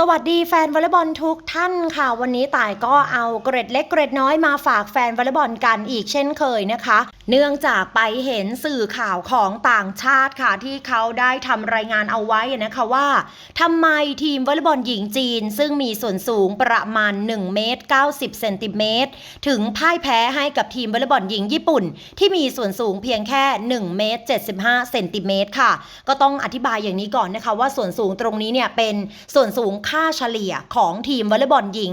สวัสดีแฟนวอลเลย์บอลทุกท่านค่ะ วันนี้ต่ายก็เอาเกร็ดเล็กเกร็ดน้อยมาฝากแฟนวอลเลย์บอลกันอีกเช่นเคยนะคะ เนื่องจากไปเห็นสื่อข่าวของต่างชาติค่ะ ที่เขาได้ทำรายงานเอาไว้นะคะว่าทำไมทีมวอลเลย์บอลหญิงจีน ซึ่งมีส่วนสูงประมาณ1เมตร90เซนติเมตรถึงพ่ายแพ้ให้กับทีมวอลเลย์บอลหญิงญี่ปุ่น ที่มีส่วนสูงเพียงแค่1เมตร75เซนติเมตรค่ะ ก็ต้องอธิบายอย่างนี้ก่อนนะคะว่าส่วนสูงตรงนี้เนี่ยเป็นส่วนสูงค่าเฉลี่ยของทีมวอลเลย์บอลหญิง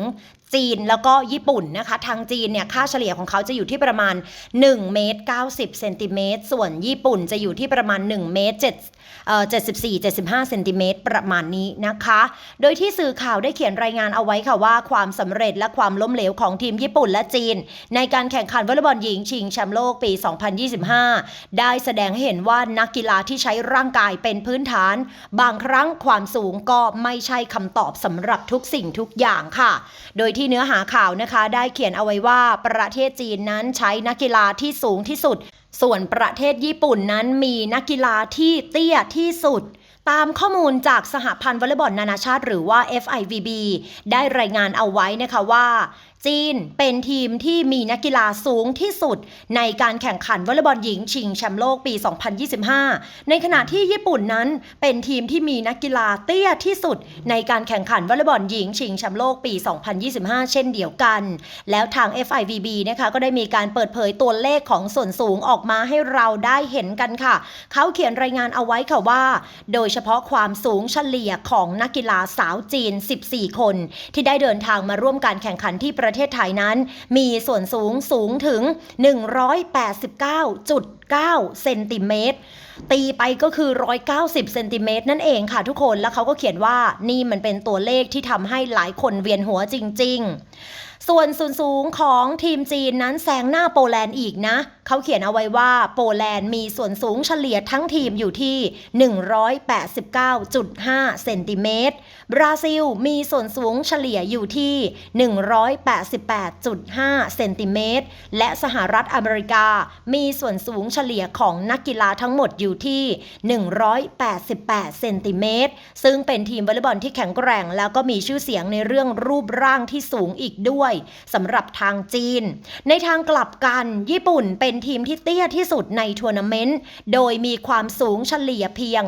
จีนแล้วก็ญี่ปุ่นนะคะ ทางจีนเนี่ยค่าเฉลี่ยของเขาจะอยู่ที่ประมาณ1เมตร90เซนติเมตรส่วนญี่ปุ่นจะอยู่ที่ประมาณ1เมตร7เอ่อ74 75เซนติเมตรประมาณนี้นะคะ โดยที่สื่อข่าวได้เขียนรายงานเอาไว้ค่ะว่าความสำเร็จและความล้มเหลวของทีมญี่ปุ่นและจีน ในการแข่งขันวอลเลย์บอลหญิงชิงแชมป์โลกปี 2025 ได้แสดงให้เห็นว่านักกีฬาที่ใช้ร่างกายเป็นพื้นฐาน บางครั้งความสูงก็ไม่ใช่คำตอบสำหรับทุกสิ่งทุกอย่างค่ะ โดยที่เนื้อหาข่าวนะคะ ได้เขียนเอาไว้ว่าประเทศจีนนั้นใช้นักกีฬาที่สูงที่สุด ส่วนประเทศญี่ปุ่นนั้นมีนักกีฬาที่เตี้ยที่สุดตามข้อมูลจากสหพันธ์วอลเลย์บอลนานาชาติหรือว่า FIVB ได้รายงานเอาไว้นะคะว่า จีนเป็นทีมที่มีนักกีฬาสูงที่สุด ในการแข่งขันวอลเลย์บอลหญิงชิงแชมป์โลกปี 2025 ในขณะที่ญี่ปุ่นนั้นเป็นทีมที่มีนักกีฬาเตี้ยที่สุด ในการแข่งขันวอลเลย์บอลหญิงชิงแชมป์โลกปี 2025 เช่นเดียวกัน แล้วทาง FIVB นะคะก็ได้มีการเปิดเผยตัวเลขของส่วนสูงออกมาให้เราได้เห็นกันค่ะ เขาเขียนรายงานเอาไว้ค่ะว่า โดยเฉพาะความสูงเฉลี่ยของนักกีฬาสาวจีน 14 คน ที่ได้เดินทางมาร่วมการแข่งขันที่ประเทศไทยนั้น มีส่วนสูงสูงถึง 189.9 เซนติเมตรตีไปก็คือ 190 เซนติเมตรนั่นเองค่ะทุกคน แล้วเขาก็เขียนว่านี่มันเป็นตัวเลขที่ทำให้หลายคนเวียนหัวจริง ๆ ส่วนส่วนสูงของทีมจีนนั้นแซงหน้าโปแลนด์อีกนะ เขาเขียนเอาไว้ว่าโปแลนด์มีส่วนสูงเฉลี่ยทั้งทีมอยู่ที่ 189.5 เซนติเมตร บราซิลมีส่วนสูงเฉลี่ยอยู่ที่ 188.5 เซนติเมตร และสหรัฐอเมริกา มีส่วนสูงเฉลี่ยของนักกีฬาทั้งหมดอยู่ที่ 188 เซนติเมตร ซึ่งเป็นทีมวอลเลย์บอลที่แข็งแกร่ง แล้วก็มีชื่อเสียงในเรื่องรูปร่างที่สูงอีกด้วยสำหรับทางจีน ในทางกลับกันญี่ปุ่นเป็นทีมที่เตี้ยที่สุดในทัวร์นาเมนต์ โดยมีความสูงเฉลี่ยเพียง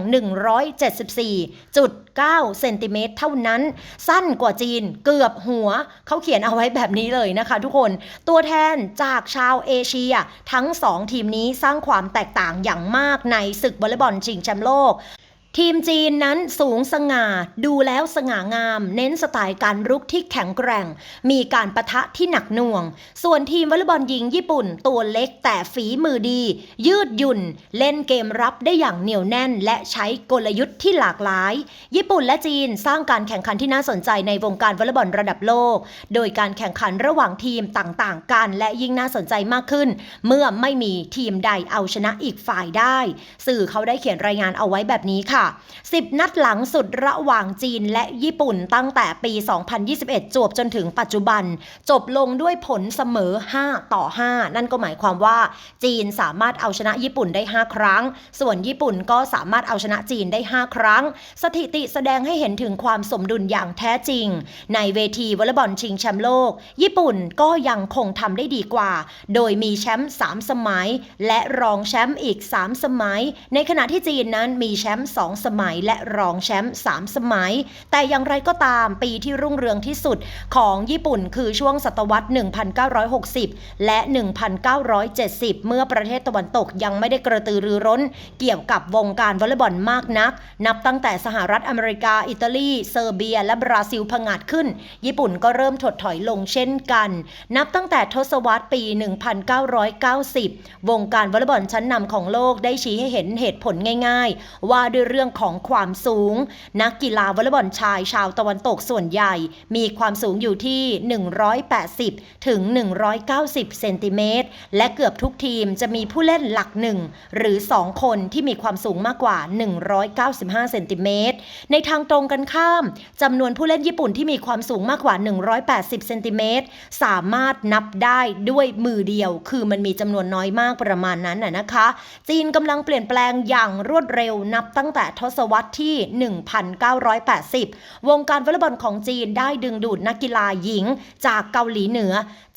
174.9 เซนติเมตรเท่านั้น สั้นกว่าจีนเกือบหัว เขาเขียนเอาไว้แบบนี้เลยนะคะทุกคน ตัวแทนจากชาวเอเชีย ทั้ง 2 ทีมนี้สร้างความแตกต่างอย่างมากในศึกวอลเลย์บอลชิงแชมป์โลก ทีมจีนนั้นสูงสง่าดูแล้วสง่างาม เน้นสไตล์การรุกที่แข็งแกร่ง มีการประทะที่หนักหน่วง ส่วนทีมวอลเลย์บอลหญิงญี่ปุ่นตัวเล็กแต่ฝีมือดี ยืดหยุ่น เล่นเกมรับได้อย่างเหนียวแน่น และใช้กลยุทธ์ที่หลากหลาย ญี่ปุ่นและจีนสร้างการแข่งขันที่น่าสนใจในวงการวอลเลย์บอลระดับโลก โดยการแข่งขันระหว่างทีมต่างๆ กัน และยิ่งน่าสนใจมากขึ้น เมื่อไม่มีทีมใดเอาชนะอีกฝ่ายได้ สื่อเขาได้เขียนรายงานเอาไว้แบบนี้ค่ะ10 นัดหลังสุดระหว่างจีนและญี่ปุ่นตั้งแต่ปี 2021 จวบจนถึงปัจจุบัน จบลงด้วยผลเสมอ 5 ต่อ 5 นั่นก็หมายความว่าจีนสามารถเอาชนะญี่ปุ่นได้ 5 ครั้ง ส่วนญี่ปุ่นก็สามารถเอาชนะจีนได้ 5 ครั้ง สถิติแสดงให้เห็นถึงความสมดุลอย่างแท้จริง ในเวทีวอลเลย์บอลชิงแชมป์โลก ญี่ปุ่นก็ยังคงทำได้ดีกว่า โดยมีแชมป์3สมัย และรองแชมป์อีก 3 สมัย ในขณะที่จีนนั้นมีแชมป์2สมัย และรองแชมป์3สมัย แต่อย่างไรก็ตามปีที่รุ่งเรืองที่สุดของญี่ปุ่นคือช่วงศตวรรษ 1960 และ 1970 เมื่อประเทศตะวันตกยังไม่ได้กระตือรือร้น เกี่ยวกับวงการวอลเลย์บอลมากนัก นับตั้งแต่สหรัฐอเมริกา อิตาลี เซอร์เบีย และบราซิลผงาดขึ้น ญี่ปุ่นก็เริ่มถดถอยลงเช่นกัน นับตั้งแต่ทศวรรษปี 1990 วงการวอลเลย์บอลชั้นนำของโลกได้ชี้ให้เห็นเหตุผลง่าย ๆ ว่าด้วยเรื่องของความสูง นักกีฬาวอลเลย์บอลชายชาวตะวันตกส่วนใหญ่ มีความสูงอยู่ที่ 180 ถึง 190 เซนติเมตร และเกือบทุกทีมจะมีผู้เล่นหลักหนึ่งหรือ 2 คนที่มีความสูงมากกว่า 195 เซนติเมตร ในทางตรงกันข้ามจำนวนผู้เล่นญี่ปุ่นที่มีความสูงมากกว่า 180 เซนติเมตร สามารถนับได้ด้วยมือเดียว คือมันมีจำนวนน้อยมากประมาณนั้นนะนะคะ จีนกำลังเปลี่ยนแปลงอย่างรวดเร็วนับตั้งแต่ทศวรรษที่ 1980 วงการวอลเลย์บอลของจีนได้ดึงดูดนักกีฬาหญิงจากเกาหลีเหนือ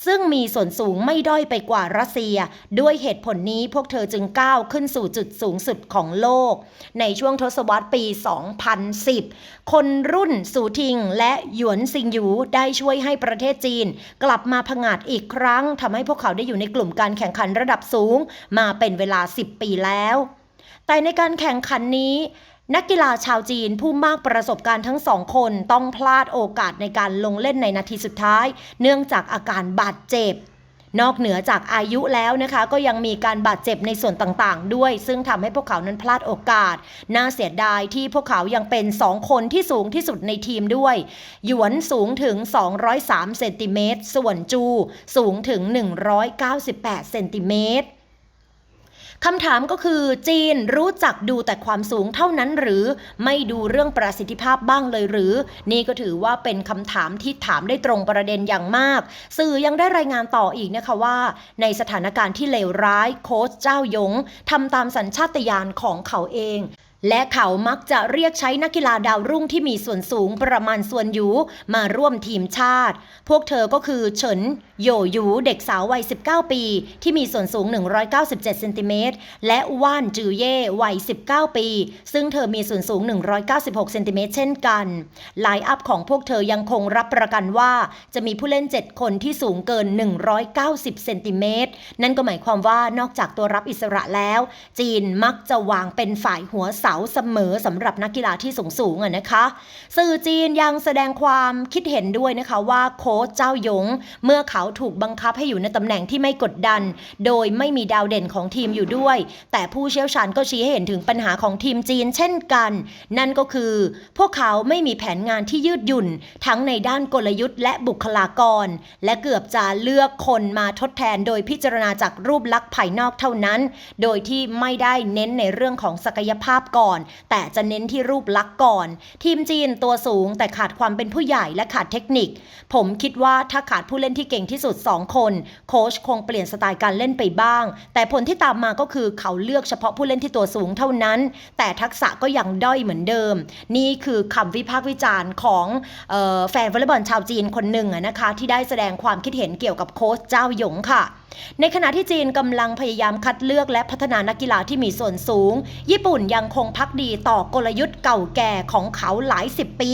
ซึ่งมีส่วนสูงไม่ด้อยไปกว่ารัสเซีย ด้วยเหตุผลนี้พวกเธอจึงก้าวขึ้นสู่จุดสูงสุดของโลก ในช่วงทศวรรษปี 2010 คนรุ่นสูทิงและหยวนซิงหยูได้ช่วยให้ประเทศจีน กลับมาผงาดอีกครั้งทำให้พวกเขาได้อยู่ในกลุ่มการแข่งขันระดับสูง มาเป็นเวลา 10 ปีแล้ว แต่ในการแข่งขันนี้ นักกีฬาชาวจีนผู้มากประสบการณ์ทั้งสองคนต้องพลาดโอกาสในการลงเล่นในนาทีสุดท้าย เนื่องจากอาการบาดเจ็บนอกเหนือจากอายุแล้วนะคะ ก็ยังมีการบาดเจ็บในส่วนต่างๆ ด้วย ซึ่งทำให้พวกเขานั้นพลาดโอกาส น่าเสียดายที่พวกเขายังเป็น 2 คนที่สูงที่สุดในทีมด้วย หยวนสูงถึง 203 เซนติเมตร ส่วนจู สูงถึง 198 เซนติเมตร คำถามก็คือจีนรู้จักดูแต่ความสูงเท่านั้นหรือ ไม่ดูเรื่องประสิทธิภาพบ้างเลยหรือ นี่ก็ถือว่าเป็นคำถามที่ถามได้ตรงประเด็นอย่างมาก สื่อยังได้รายงานต่ออีกนะคะว่า ในสถานการณ์ที่เลวร้ายโค้ชเจ้าหยงทำตามสัญชาตญาณของเขาเอง และเขามักจะเรียกใช้นักกีฬาดาวรุ่งที่มีส่วนสูงประมาณส่วนยูมาร่วมทีมชาติ พวกเธอก็คือเฉินโยหยูเด็กสาววัย 19 ปี ที่มีส่วนสูง 197 เซนติเมตร และว่านจือเย่วัย 19 ปี ซึ่งเธอมีส่วนสูง 196 เซนติเมตรเช่นกันไลน์อัพของพวกเธอยังคงรับประกันว่าจะมีผู้เล่น 7 คนที่สูงเกิน 190 เซนติเมตร นั่นก็หมายความว่านอกจากตัวรับอิสระแล้ว จีนมักจะวางเป็นฝ่ายหัวเสาเสมอสำหรับนักกีฬาที่สูงสูงอะนะคะ สื่อจีนยังแสดงความคิดเห็นด้วยนะคะว่าโค้ชเจ้าหยง เมื่อเขาถูกบังคับให้อยู่ในตำแหน่งที่ไม่กดดัน โดยไม่มีดาวเด่นของทีมอยู่ด้วย แต่ผู้เชี่ยวชาญก็ชี้ให้เห็นถึงปัญหาของทีมจีนเช่นกัน นั่นก็คือ พวกเขาไม่มีแผนงานที่ยืดหยุ่น ทั้งในด้านกลยุทธ์และบุคลากร และเกือบจะเลือกคนมาทดแทนโดยพิจารณาจากรูปลักษณ์ภายนอกเท่านั้น โดยที่ไม่ได้เน้นในเรื่องของศักยภาพก่อนแต่จะเน้นที่รูปลักษณ์ก่อน ทีมจีนตัวสูงแต่ขาดความเป็นผู้ใหญ่และขาดเทคนิค ผมคิดว่าถ้าขาดผู้เล่นที่เก่งที่สุด 2 คน โค้ชคงเปลี่ยนสไตล์การเล่นไปบ้าง แต่ผลที่ตามมาก็คือเขาเลือกเฉพาะผู้เล่นที่ตัวสูงเท่านั้น แต่ทักษะก็ยังด้อยเหมือนเดิม นี่คือคำวิพากษ์วิจารณ์ของออแฟนวอลเลย์บอลชาวจีนคนหนึ่งนะคะที่ได้แสดงความคิดเห็นเกี่ยวกับโค้ชเจ้าหยงค่ะ ในขณะที่จีนกำลังพยายามคัดเลือกและพัฒนานักกีฬาที่มีส่วนสูง ญี่ปุ่นยังคงพักดีต่อกลยุทธ์เก่าแก่ของเขาหลายสิบปี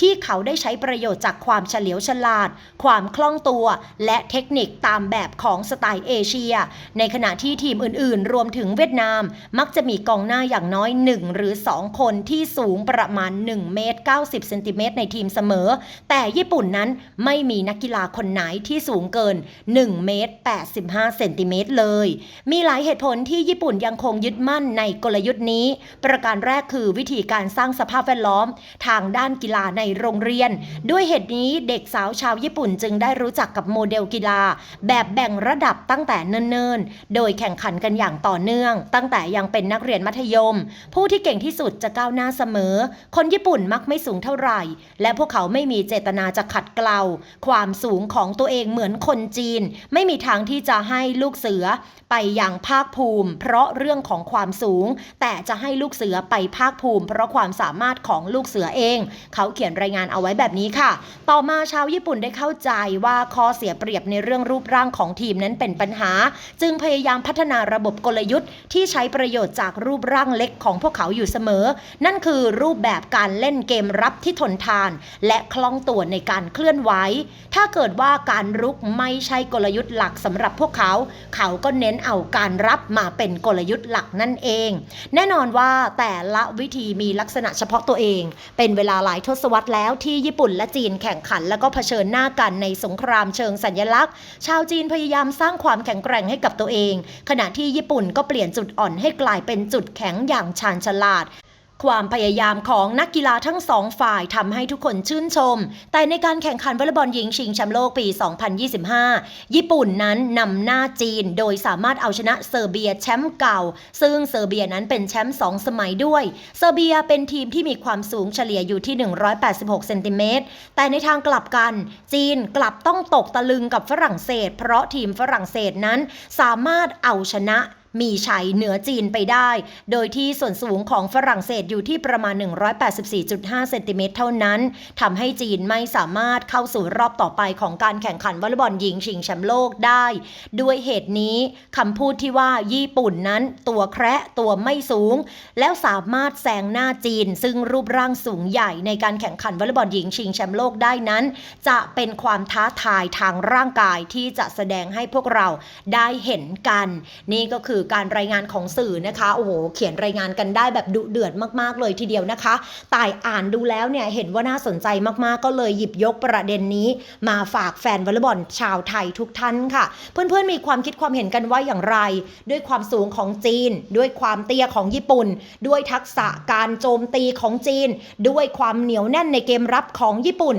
ที่เขาได้ใช้ประโยชน์จากความเฉลียวฉลาด ความคล่องตัว และเทคนิคตามแบบของสไตล์เอเชีย ในขณะที่ทีมอื่นๆ รวมถึงเวียดนาม มักจะมีกองหน้าอย่างน้อย 1 หรือ 2 คนที่สูงประมาณ 1 เมตร 90 เซนติเมตรในทีมเสมอ แต่ญี่ปุ่นนั้นไม่มีนักกีฬาคนไหนที่สูงเกิน 1 เมตร85เซนติเมตรเลย มีหลายเหตุผลที่ญี่ปุ่นยังคงยึดมั่นในกลยุทธ์นี้ ประการแรกคือวิธีการสร้างสภาพแวดล้อม ทางด้านกีฬาในโรงเรียน ด้วยเหตุนี้เด็กสาวชาวญี่ปุ่นจึงได้รู้จักกับโมเดลกีฬา แบบแบ่งระดับตั้งแต่เนิ่นๆ โดยแข่งขันกันอย่างต่อเนื่อง ตั้งแต่ยังเป็นนักเรียนมัธยม ผู้ที่เก่งที่สุดจะก้าวหน้าเสมอ คนญี่ปุ่นมักไม่สูงเท่าไหร่ และพวกเขาไม่มีเจตนาจะขัดเกลาความสูงของตัวเองเหมือนคนจีน ไม่มีทางที่จะให้ลูกเสือไปอย่างภาคภูมิ เพราะเรื่องของความสูง แต่จะให้ลูกเสือไปภาคภูมิ เพราะความสามารถของลูกเสือเอง เขาเขียนรายงานเอาไว้แบบนี้ค่ะ ต่อมาชาวญี่ปุ่นได้เข้าใจว่าข้อเสียเปรียบในเรื่องรูปร่างของทีมนั้นเป็นปัญหา จึงพยายามพัฒนาระบบกลยุทธ์ ที่ใช้ประโยชน์จากรูปร่างเล็กของพวกเขาอยู่เสมอ นั่นคือรูปแบบการเล่นเกมรับที่ทนทาน และคล่องตัวในการเคลื่อนไหวถ้าเกิดว่าการรุกไม่ใช่กลยุทธ์หลักสำหรับพวกเขา เขาก็เน้นเอาการรับมาเป็นกลยุทธ์หลักนั่นเอง แน่นอนว่าแต่ละวิธีมีลักษณะเฉพาะตัวเอง เป็นเวลาหลายทศวรรษแล้วที่ญี่ปุ่นและจีนแข่งขัน แล้วก็เผชิญหน้ากันในสงครามเชิงสัญลักษณ์ ชาวจีนพยายามสร้างความแข็งแกร่งให้กับตัวเอง ขณะที่ญี่ปุ่นก็เปลี่ยนจุดอ่อนให้กลายเป็นจุดแข็งอย่างชาญฉลาด ความพยายามของนักกีฬาทั้งสองฝ่ายทำให้ทุกคนชื่นชม แต่ในการแข่งขันวอลเลย์บอลหญิงชิงแชมป์โลกปี 2025 ญี่ปุ่นนั้นนำหน้าจีน โดยสามารถเอาชนะเซอร์เบียแชมป์เก่า ซึ่งเซอร์เบียนั้นเป็นแชมป์สองสมัยด้วย เซอร์เบียเป็นทีมที่มีความสูงเฉลี่ยอยู่ที่ 186 เซนติเมตร แต่ในทางกลับกัน จีนกลับต้องตกตะลึงกับฝรั่งเศส เพราะทีมฝรั่งเศสนั้นสามารถเอาชนะ มีชัยเหนือจีนไปได้ โดยที่ส่วนสูงของฝรั่งเศสอยู่ที่ประมาณ 184.5 เซนติเมตรเท่านั้นทำให้จีนไม่สามารถเข้าสู่รอบต่อไปของการแข่งขันวอลเลย์บอลหญิงชิงแชมป์โลกได้ ด้วยเหตุนี้คำพูดที่ว่าญี่ปุ่นนั้นตัวแคระตัวไม่สูง แล้วสามารถแซงหน้าจีน ซึ่งรูปร่างสูงใหญ่ในการแข่งขันวอลเลย์บอลหญิงชิงแชมป์โลกได้นั้น จะเป็นความท้าทายทางร่างกายที่จะแสดงให้พวกเราได้เห็นกัน นี่ก็คือการรายงานของสื่อนะคะโอ้โหเขียนรายงานกันได้แบบดุเดือดมากๆเลยทีเดียวนะคะต่ายอ่านดูแล้วเนี่ยเห็นว่าน่าสนใจมากๆ ก็เลยหยิบยกประเด็นนี้มาฝากแฟนวอลเลย์บอลชาวไทยทุกท่านค่ะ เพื่อนๆมีความคิดความเห็นกันว่าอย่างไร ด้วยความสูงของจีน ด้วยความเตี้ยของญี่ปุ่น ด้วยทักษะการโจมตีของจีน ด้วยความเหนียวแน่นในเกมรับของญี่ปุ่น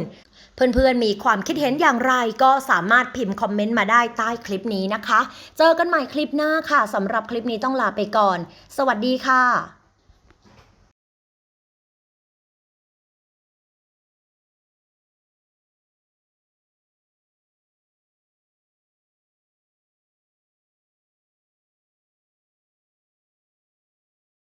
เพื่อนๆ มีความคิดเห็นอย่างไรก็สามารถพิมพ์คอมเมนต์มาได้ใต้คลิปนี้นะคะ เจอกันใหม่คลิปหน้าค่ะสำหรับคลิปนี้ต้องลาไปก่อน สวัสดีค่ะ